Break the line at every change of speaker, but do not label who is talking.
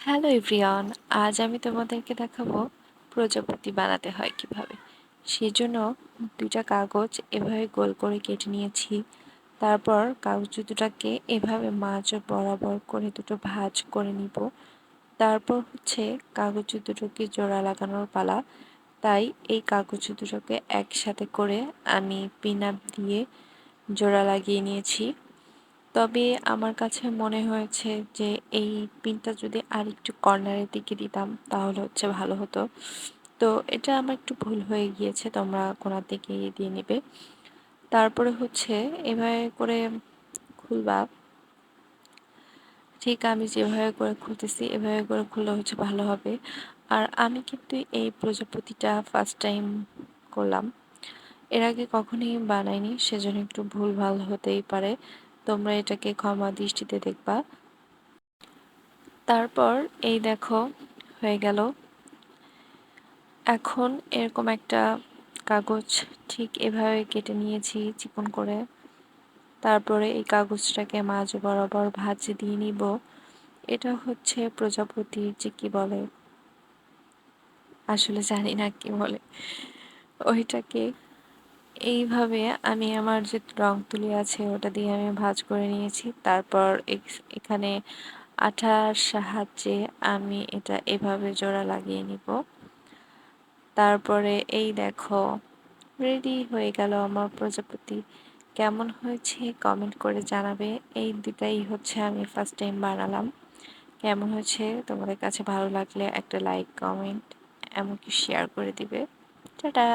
Hello everyone, আজ আমি তোমাদেরকে দেখাবো প্রজাপতি বানাতে হয় কীভাবে। সেজন্য দুইটা কাগজ এভাবে গোল করে কেটে নিয়েছি। তারপর কাগজ দুটাকে এভাবে মাছ বরাবর করে দুটো ভাঁজ করে নিব। তারপর হচ্ছে কাগজ দুটোকে জোড়া লাগানোর পালা। তাই এই কাগজ দুটোকে একসাথে করে আমি পিন আপ দিয়ে জোড়া লাগিয়ে নিয়েছি। তবে আমার কাছে মনে হয়েছে যে, এই পিনটা যদি আর একটু কর্নারের দিকে দিতাম, তাহলে হচ্ছে ভালো হতো। তো এটা আমার একটু ভুল হয়ে গিয়েছে, তোমরা কোনার দিকে দিয়ে নেবে। তারপরে হচ্ছে এভাবে করে খুলবা। ঠিক আমি যেভাবে করে খুলতেছি, এভাবে করে খুললে হচ্ছে ভালো হবে। আর আমি কিন্তু এই প্রজাপতিটা ফার্স্ট টাইম করলাম। এর আগে কখনোই বানাইনি, সেজন্য একটু ভুল ভালো হতেই পারে। তোমরা এটাকে ক্ষমা দৃষ্টিতে দেখবা। তারপর এই দেখো, হয়ে গেল। এখন এরকম একটা কাগজ ঠিক এভাবে কেটে নিয়েছি চিকন করে। তারপরে এই কাগজটাকে মাঝ বরাবর ভাজে দিয়ে নিব। এটা হচ্ছে প্রজাপতির যে কি বলে? আসলে জানি না কি বলে। ওইটাকে এইভাবে আমি আমার যে রং তুলি আছে, ওটা দিয়ে আমি ভাজ করে নিয়েছি। তারপর এখানে আঠার সাহায্যে আমি এটা এভাবে জোড়া লাগিয়ে নিব। তারপরে এই দেখো, রেডি হয়ে গেল আমার প্রজাপতি। কেমন হয়েছে কমেন্ট করে জানাবে। এই দুটাই হচ্ছে আমি ফার্স্ট টাইম বানালাম। কেমন হয়েছে? তোমাদের কাছে ভালো লাগলে একটা লাইক কমেন্ট এমনকি শেয়ার করে দিবে। টাটা!